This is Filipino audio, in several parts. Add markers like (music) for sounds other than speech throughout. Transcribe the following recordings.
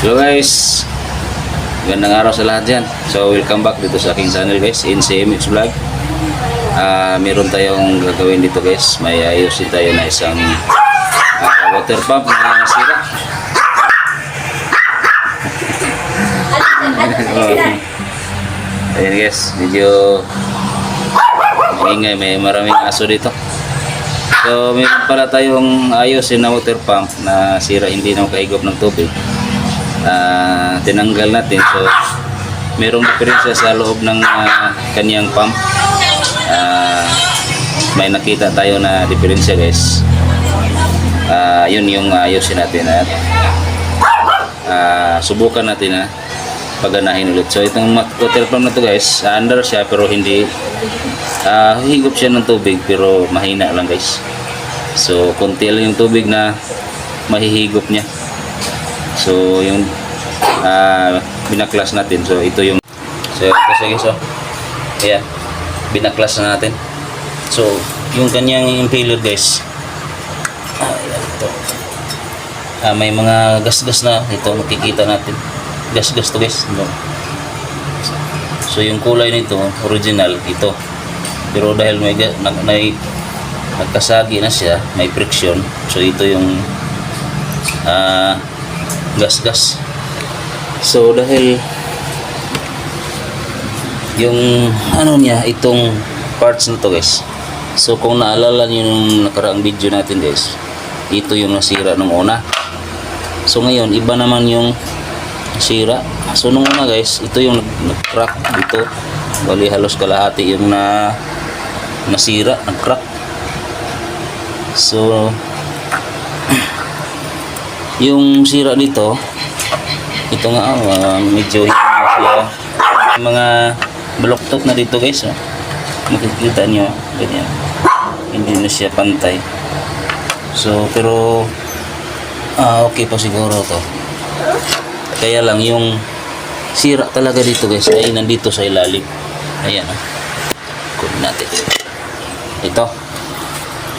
So guys, gandang araw sa lahat dyan. So welcome back dito sa aking channel guys, NCMX Vlog. Ah, meron tayong gagawin dito guys. May ayusin tayo na isang ah, water pump na sira. Ayan guys, medyo maingay, may maraming aso dito. So, meron pala tayong ayusin na water pump na sira, hindi na makahigop ng tubig. Ah, tinanggal natin. So, merong diferensya sa loob ng ah, kanyang pump. Ah, may nakita tayo na diferensya guys. Ah, yun yung ayusin natin at ah, subukan natin na paganahin ulit. So itong water pump na to guys, ah, under siya pero hindi ah higop siya ng tubig pero mahina lang guys. So konti lang yung tubig na mahihigop niya. So yung ah binaklas natin. So ito yung So sige so. Ayan. Binaklas na natin. So yung kanyang impeller guys. Ayan ito. Ah, may mga gas-gas na ito makikita natin. Gas-gas to guys. No? So yung kulay nito, original ito. Pero dahil may, ga- na, may nagkasagi na siya, may friction. So ito yung ah, gas-gas. So dahil yung ano niya, itong parts na to guys. So kung naalala niyo nung nakaraang video natin guys, ito yung nasira nung una. So ngayon, iba naman yung sira. So nung una guys, ito yung nag- nag-crack dito. Bali halos kalahati yung na nasira, nag-crack. So yung sira dito, ito nga oh, ah, medyo siya mga baloktot na dito guys. Oh. Makikita nyo, ganyan. Hindi na siya pantay. So, pero ah, okay pa siguro to. Kaya lang yung sira talaga dito guys ay nandito sa ilalim. Ayan. Oh. Kunin natin. Ito.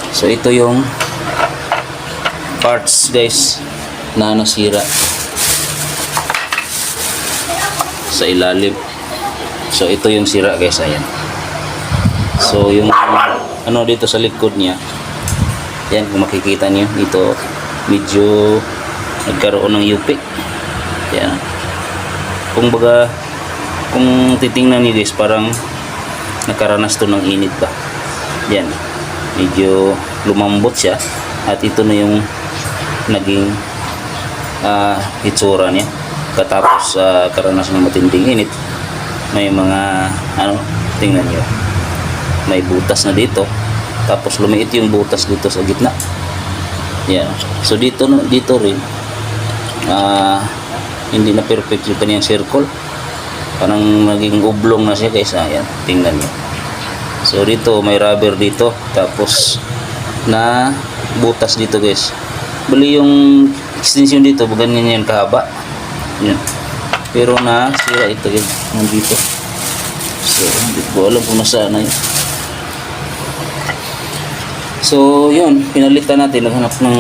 So, ito yung parts guys na nasira sa ilalim. So, ito yung sira guys. Ayan. So, yung ano dito sa likod niya yan, kung makikita niyo dito, medyo nagkaroon ng yupi. Yan. Kung baga, kung titingnan niyo guys, parang nakaranas to ng init ba. Yan. Medyo lumambot siya. At ito na yung naging ah itsura niya. Katapos sa karanas ng matinding init, may mga, ano, tingnan niyo. May butas na dito. Tapos lumiit yung butas dito sa gitna. Yan. So dito dito rin ah hindi na perfect yung kanyang circle. Parang naging oblong na siya guys. Ayan tingnan niyo. So dito may rubber dito. Tapos na butas dito guys. Bali yung extension dito ganyan yan kahaba yan pero na sira ito yun nandito so hindi ko alam kung nasaan na yun So, yun, pinalitan natin, naghanap ng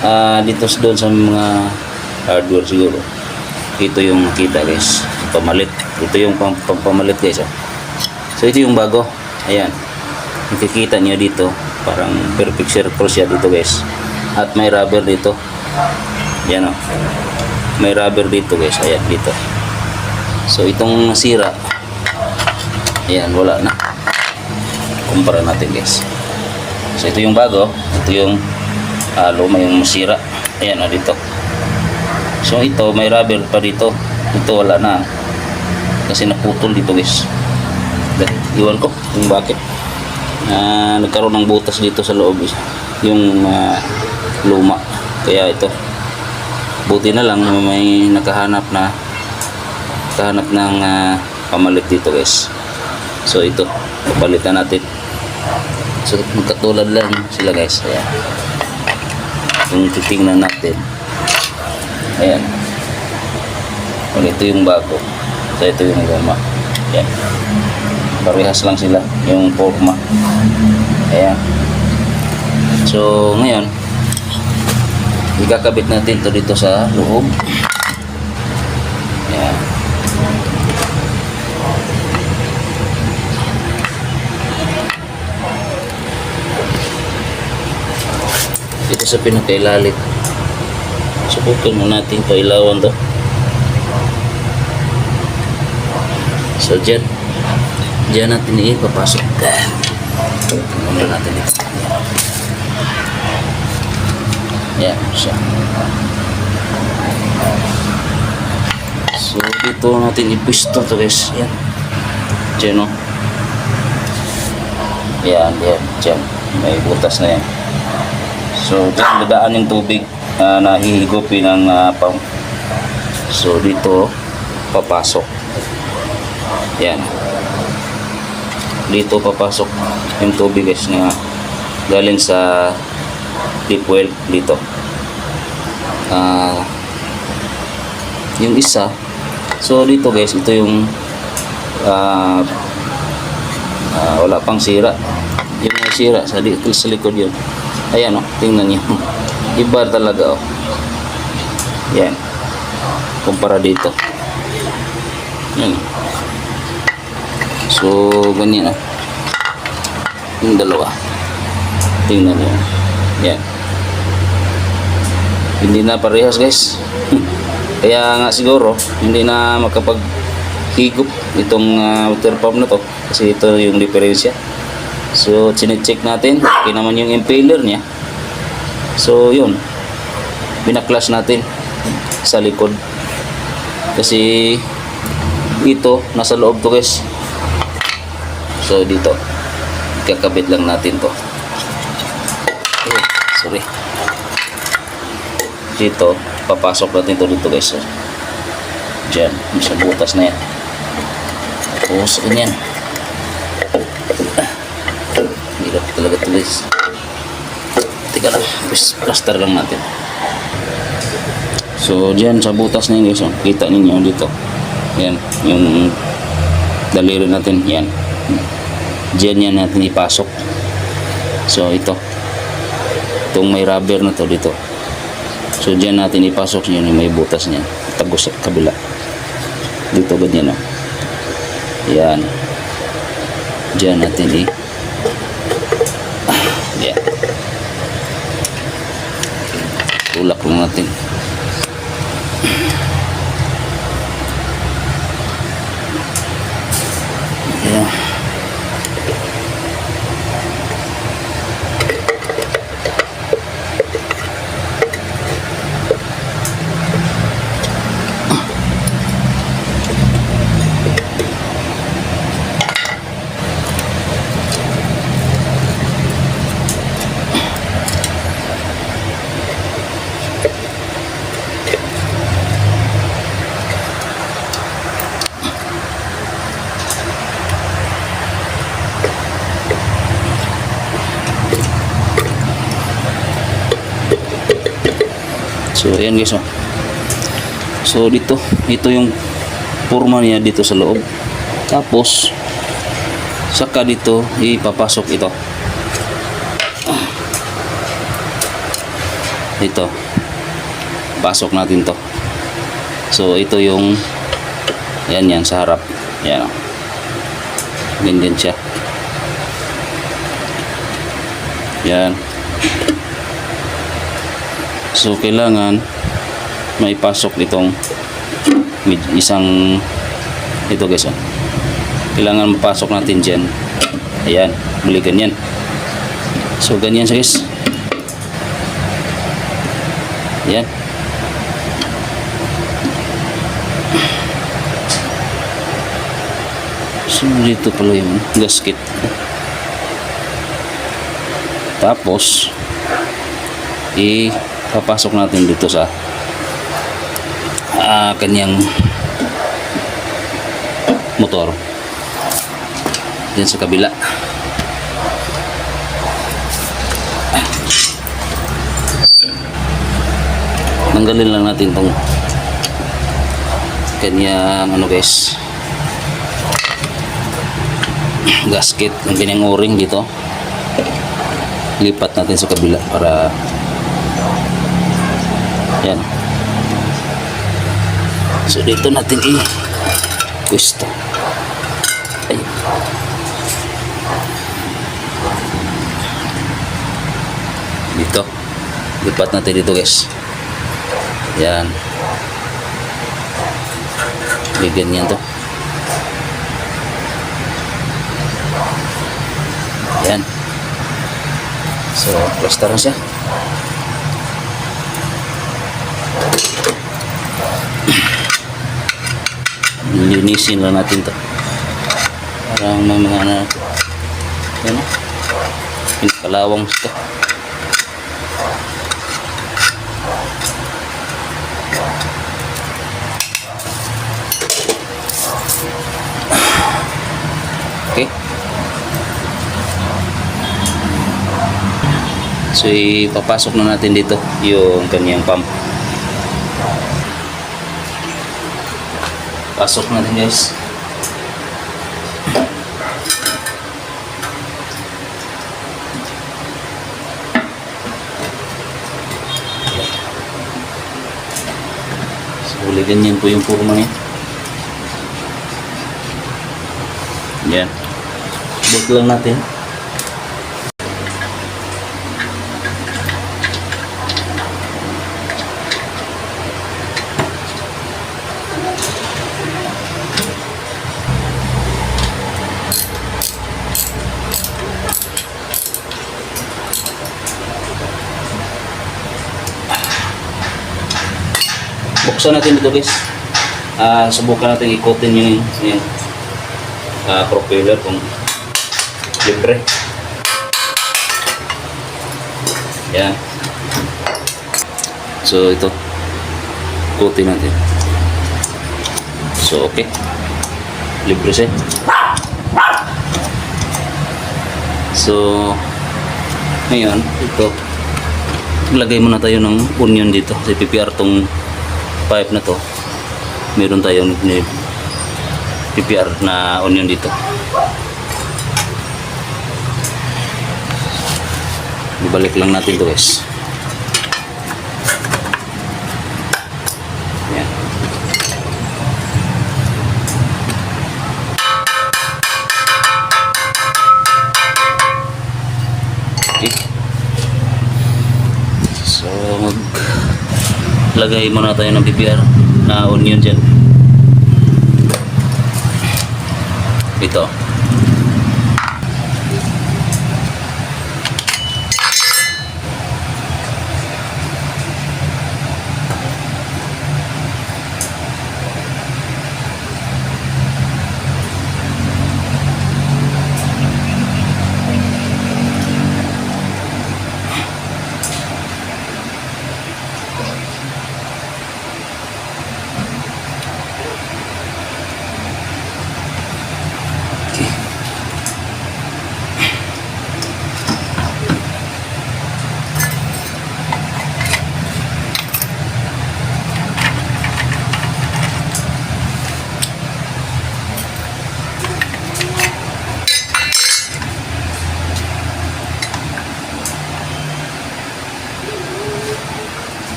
ah dito sa- doon sa mga hardware siguro. Ito yung nakita guys, pamalit. Ito yung pam pam- pamalit guys. Oh. So, ito yung bago. Ayan. Nakikita niyo dito, parang perfect circle siya dito guys. At may rubber dito. Yan oh. May rubber dito guys, ayan dito. So, itong nasira, ayan, wala na. Kumpara natin guys. So ito yung bago, ito yung uh, luma yung masira. Ayan na dito. So ito may rubber pa dito. Ito wala na. Kasi naputol dito guys. Iwan ko kung bakit. Ah, nagkaroon ng butas dito sa loob yung ah, luma. Kaya ito. Buti na lang may nakahanap na nakahanap ng ah, pamalit dito guys. So ito, papalitan natin. So, magkatulad lang sila guys. Ayan. Kung titingnan natin. Ayan. Kung ito yung bago. So, ito yung luma. Ayan. Parehas lang sila. Yung forma. Ayan. So, ngayon, ikakabit natin to dito sa loob. Yan. Dito sa pinakailalim. Subukan mo natin pailawan to. So dyan, dyan natin ipapasok. Muna natin ito. Yan siya. So dito natin ipisto to guys. Yan. Dyan o. Yan, yan. Dyan. May butas na yan. So dyan dadaan yung tubig na nahihigupin ng ah, pump. So dito papasok. Yan. Dito papasok yung tubig guys na galing sa deep well dito. Ah yung isa. So dito guys ito yung ah ah, wala pang sira. Yung sira sa, sa likod yun. Ayan o tingnan nyo (laughs) iba talaga o yan kumpara dito. Yan so ganyan o yung dalawa. Tingnan nyo yan hindi na parehas guys. (laughs) Kaya nga siguro hindi na makapag higop itong ah, water pump na to kasi ito yung diferensya. So chinecheck natin. Okay naman yung impeller niya. So yun. Binaklas natin sa likod. Kasi dito nasa loob to guys. So dito. Kakabit lang natin to. Eh, sorry dito papasok natin to dito guys oh. dyan sa butas na yan. Tapos ganyan hirap talaga to guys. Teka lang plaster lang natin. So dyan sa butas na yun guys oh. kita ninyo dito. Yan yung daliri natin. Yan. Dyan yan natin ipasok. So ito. Itong may rubber na to dito So diyan natin ipasok yun yung may butas niya. Tagos sa kabila. Dito ganyan o. Yan. Diyan natin i ah, yan. Tulak lang natin. So ayan guys oh. So dito, ito yung forma niya dito sa loob. Tapos saka dito ipapasok ito. Ito. Pasok natin to. So ito yung yan yan sa harap. Yan oh. Ganyan siya. Yan. So kailangan maipasok itong med- isang ito guys oh. Kailangan mapasok natin diyan. Ayan, muli ganyan. So ganyan siya guys. Ayan. So dito pala yung gasket. Tapos ipapasok natin dito sa ah, kanyang motor. Yan sa kabila. Tanggalin lang natin tong kanyang ano guys gasket ng kanyang o-ring dito. Lipat natin sa kabila para Yan. So dito natin i pwesto. Ay. Dito. Lipat natin dito guys. Yan. May ganyan to. Yan. So, plasta na siya. Linisin lang natin to. Parang may mga ano. Yan o. Pinakalawang ito. Okay. So, ipapasok na natin dito yung kanyang pump. Pasok natin guys. So, huli ganyan po yung purma niya. Yan. Bot lang natin. Buksan natin dito guys. Ah, subukan natin ikotin yung yung ah, propeller kung libre. Yan. So ito. Ikotin natin. So okay. Libre siya. So ngayon, ito lagay muna tayo ng onion dito. Sa PPR tong pipe na to. Meron tayong PPR na onion dito. Ibalik lang natin to guys. Yan. Okay. So, mag lagay muna tayo ng PPR na onion dyan. Ito.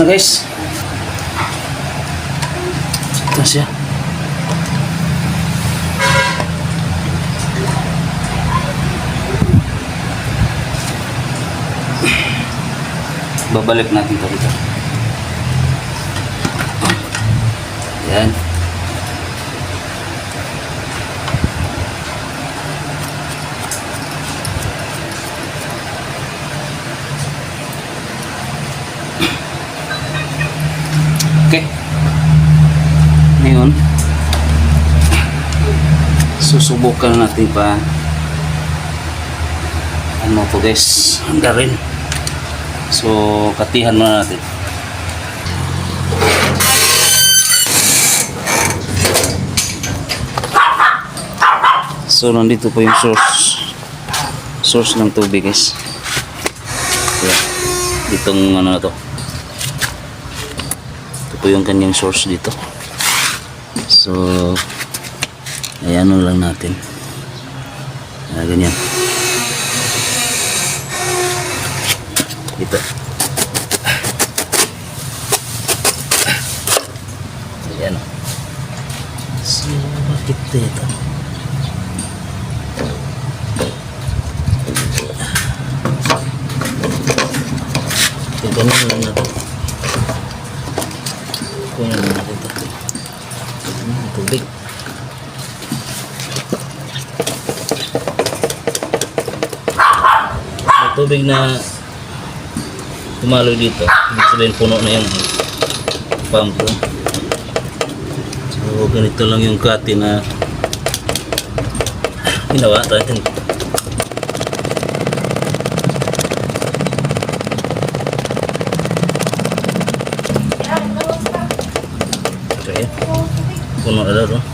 Na guys. Ito siya. Babalik natin ito dito. Yan. Okay. Ngayon, susubukan natin pa ano to guys, handa rin. So, katihan muna natin. So, nandito po yung source. Source ng tubig, guys. Yan. Ditong ano na to. Ito po yung kanyang source dito. So, ayan lang natin. Ah, ganyan. Dito. Ayan. o. So, bakit dito? Ito, ganun lang natin. Kunin lang natin ito. Tubig. Tubig na tumaloy dito. Ibig sabihin puno na yung pump. So, ganito lang yung kati na ginawa natin. Yan. Puno na daw,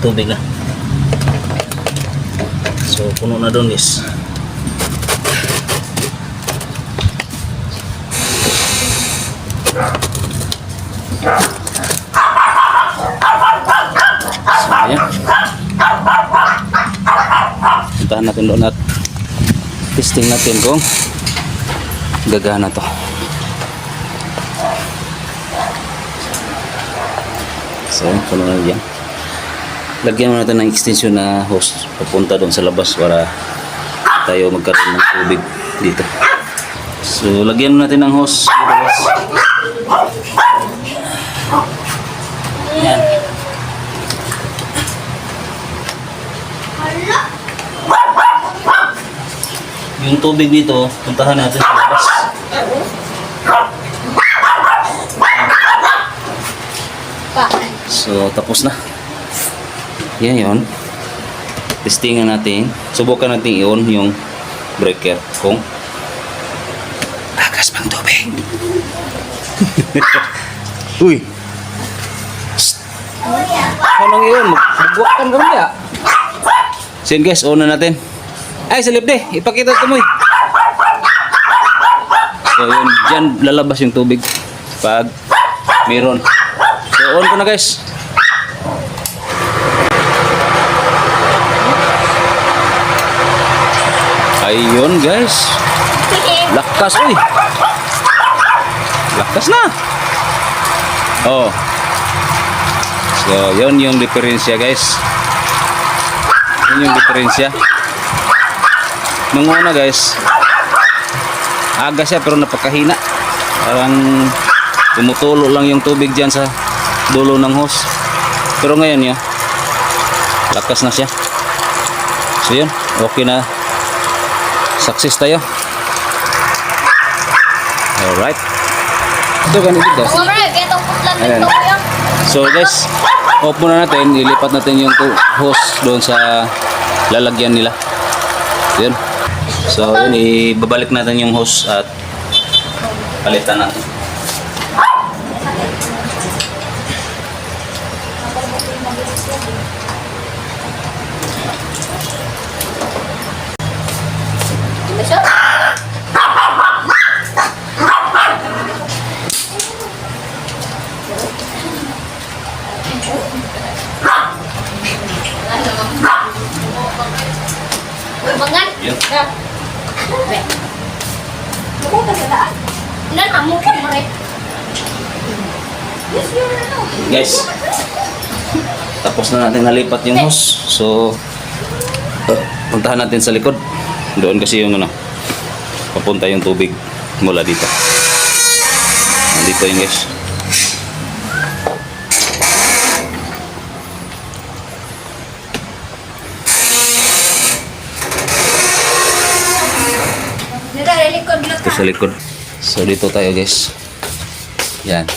Tubig na. So, puno na doon guys. So, ayan. Puntahan natin doon at testing natin kung gagana to. So, puno na yan. Lagyan mo natin ng extension na hose papunta doon sa labas para tayo magkaroon ng tubig dito. So, lagyan mo natin ng hose dito guys. Yan. Yung tubig dito, puntahan natin sa labas. So, tapos na. Yan yun. Testingan natin. Subukan natin i-on yung breaker kung lakas pang tubig. (laughs) Uy! Anong yun? Magbuwak ka naman ya. So yun guys, on na natin. Ay, salip de. Ipakita ito mo eh. So yun, dyan lalabas yung tubig. Pag meron. So on ko na guys. Ayun guys. Lakas uy. Lakas na. Oh. So, yun yung diferensya guys. Yun yung diferensya. Nung una guys, aga siya pero napakahina. Parang tumutulo lang yung tubig dyan sa dulo ng hose. Pero ngayon yun, lakas na siya. So yun, okay na. Success tayo. Alright. Ito ganito guys. Ayan. So guys, off muna natin, ilipat natin yung hose doon sa lalagyan nila. Yun. So yun, ibabalik natin yung hose at palitan natin. Be. Mo ka sa daan. Nan amo ko mare. Yes, yun na. Guys, tapos na natin nalipat yung hose. So, puntahan natin sa likod. Doon kasi yung ano, papunta yung tubig mula dito. Dito yung guys. Nira likod lang Ito sa likod. So dito tayo guys. Yan.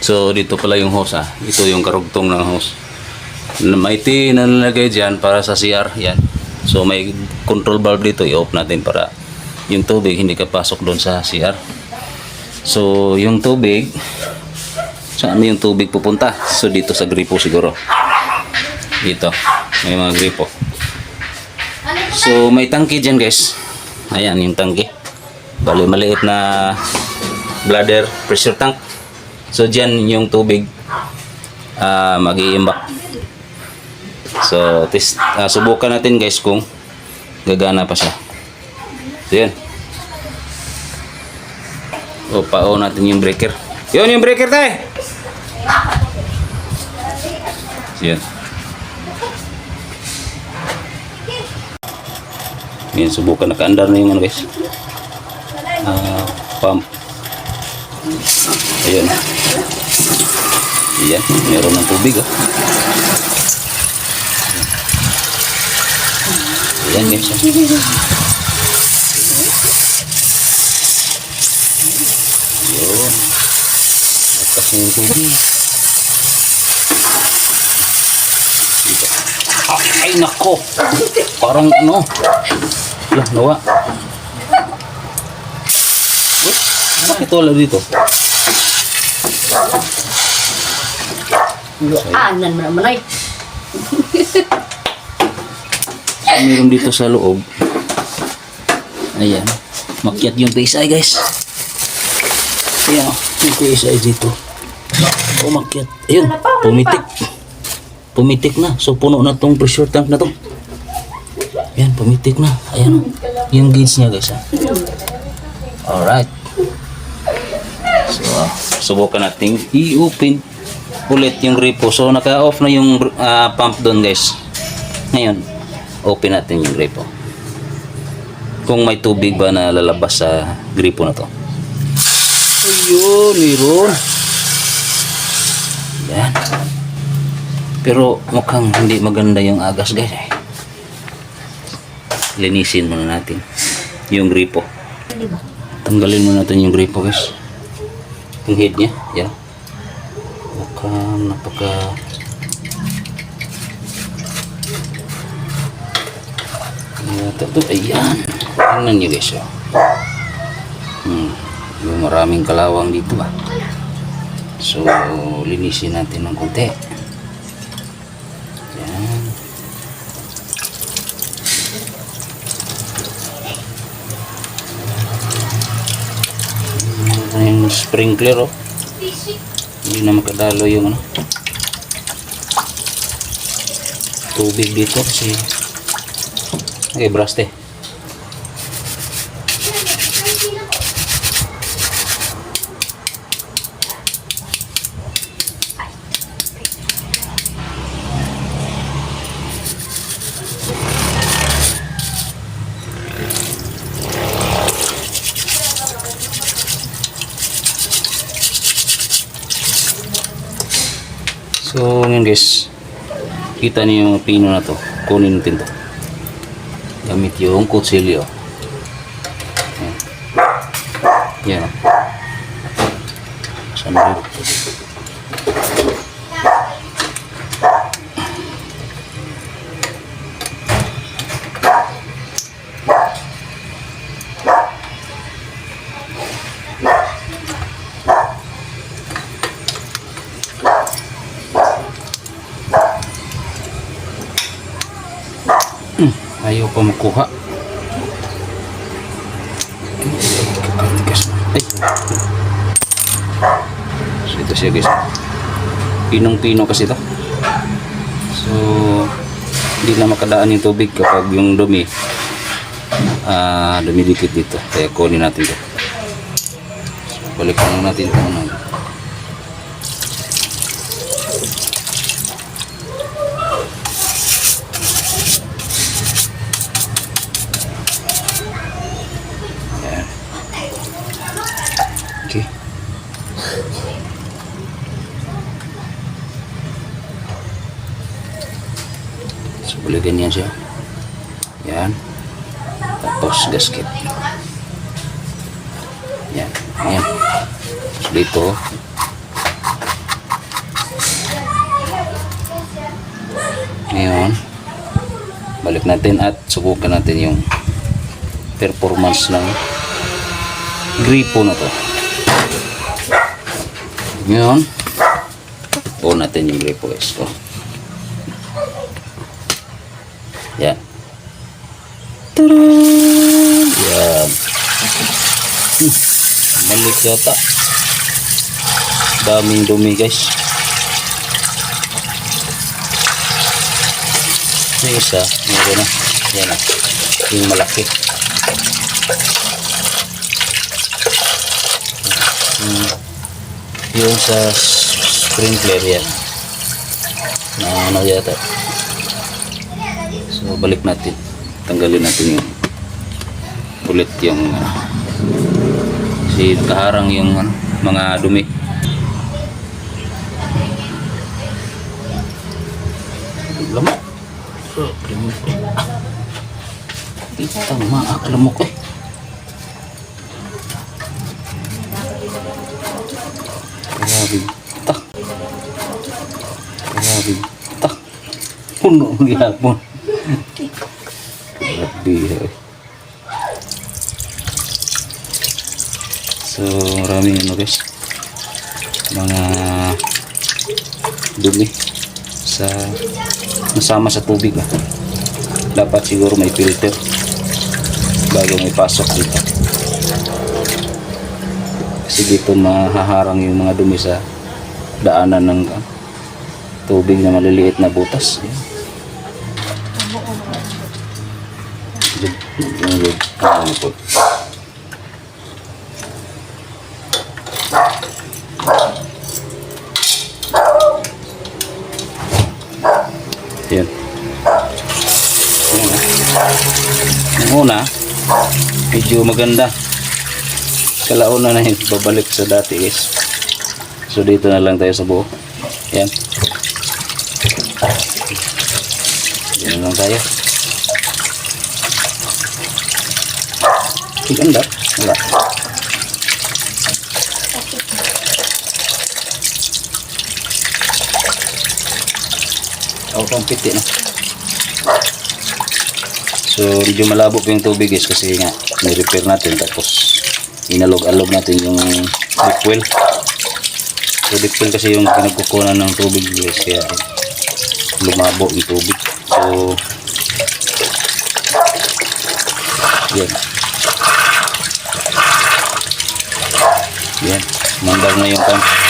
So dito pala yung hose ah. Ito yung karugtong ng hose. T na nalagay dyan para sa CR. Yan. So may control valve dito. I-off natin para yung tubig hindi kapasok doon sa CR. So, yung tubig, saan yung tubig pupunta? So, dito sa gripo siguro. Dito, may mga gripo. So, may tangke dyan guys. Ayan, yung tangke. Bali, maliit na bladder pressure tank. So, dyan yung tubig ah mag-iimbak. So, tis, ah, subukan natin guys kung gagana pa siya. So, yan. O, pao natin yung breaker. Yun yung breaker tayo! So, yan. Yan, subukan. Naka-andar na yung ano guys. Ah, pump. Ayun. Yan, meron ng tubig oh. Ayan guys. Yun. Lakas na yung tubig. Ay, nako. Parang ano. Lah, nawa. Bakit wala dito? Anan mo naman ay. meron dito sa loob. Ayan. Makyat yung PSI guys. Ayan. Yung PSI dito. Umakyat. Ayun. Pumitik. Pumitik na. So puno na tong pressure tank na to. Ayan. Pumitik na. Ayan. Yung gauge niya guys. Ha? Alright. So, ah, subukan natin i-open ulit yung gripo. So, naka-off na yung ah, pump doon guys. Ngayon, open natin yung gripo. Kung may tubig ba na lalabas sa gripo na to. Ayun, meron. Yan. Pero mukhang hindi maganda yung agas guys. eh. Linisin muna natin yung gripo. Tanggalin muna natin yung gripo guys. Yung head niya. Yan. Mukhang napaka Ito, ayan. Tingnan nyo guys, oh. Hmm. Yung maraming kalawang dito ba. So, linisin natin ng konti. Sprinkler, oh. Hindi na makadalo yung ano. Tubig dito kasi Okay, braste. So, ngayon guys, kita niyo yung pino na to. Kunin natin to gamit yung kutsilyo. Pa makuha. Ay. So ito siya guys. Pinong-pino kasi ito. So hindi na makadaan yung tubig kapag yung dumi ah dumidikit dito. Kaya kunin natin ito. So, lang natin ito. Ano. Okay. So, boleh ganyan siya. Yan. Tapos gasket. Yan. Yan. So, dito. Ngayon, balik natin at subukan natin yung performance ng gripo na to. Ngayon, on natin yung gripo guys. Oh. Yan. Tadaan! Yan. Hmm. Malik yata. Daming dumi guys. Yung isa, meron na. Yan na. Yung malaki. Hmm. Yung sa sprinkler yan. Na ano yata. So balik natin. Tanggalin natin yung ulit yung uh, si kaharang yung ano, mga dumi. Lama. Kita maak lamok eh. Grabe. Ta. Grabe. Ta. Puno gihapon. Grabe. eh. So, maraming ano guys. Mga dumi sa nasama sa tubig ah. Dapat siguro may filter bago may pasok dito. Kasi dito mahaharang yung mga dumi sa daanan ng ah, tubig na maliliit na butas. Yan. Diyan, diyan, diyan. Ah, Yan. Yung una, medyo maganda. Kalauna na yun, babalik sa dati guys. So dito na lang tayo sa buo. Yan. Yan lang tayo. Ganda. Wala. Pang piti na. So, medyo malabo po yung tubig guys kasi nga, ni-repair natin tapos inalog-alog natin yung deep well. So, deep well kasi yung pinagkukunan ng tubig guys kaya lumabo yung tubig. So, yan. Yan. Mandar na yung pump.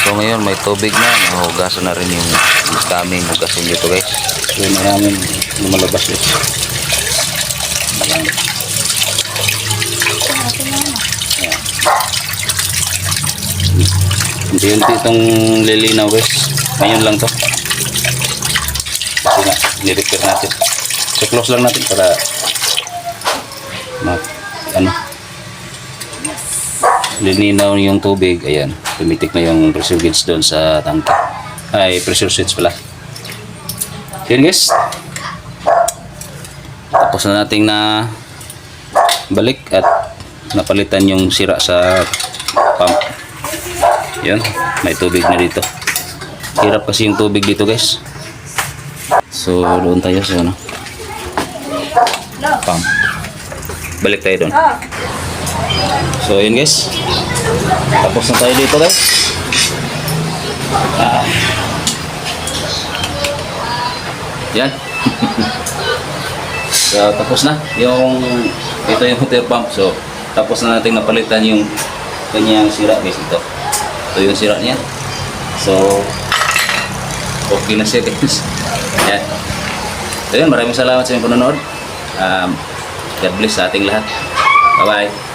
So ngayon may tubig na, nahugasan na rin yung daming hugasin dito guys. So maraming lumalabas guys. Ayan. Unti-unti itong lilinaw guys. Ngayon lang to. Kasi nga, nirepair natin. So close lang natin para ma ano lininaw yung tubig. Ayan, tumitik na yung pressure gauge doon sa tangke. Ay, pressure switch pala. Yan guys. Tapos na nating na balik at napalitan yung sira sa pump. Yan, may tubig na dito. Hirap kasi yung tubig dito guys. So, doon tayo sa ano. Pump. Balik tayo doon. So, yun guys. Tapos na tayo dito guys. Ah. Yan. (laughs) so, tapos na. Yung, ito yung water pump. So, tapos na natin napalitan yung kanyang sira guys. Ito. Ito yung sira niya. So, okay na siya (laughs) guys. Yan. So, yun. Maraming salamat sa inyong panonood. Um, God bless sa ating lahat. Bye-bye.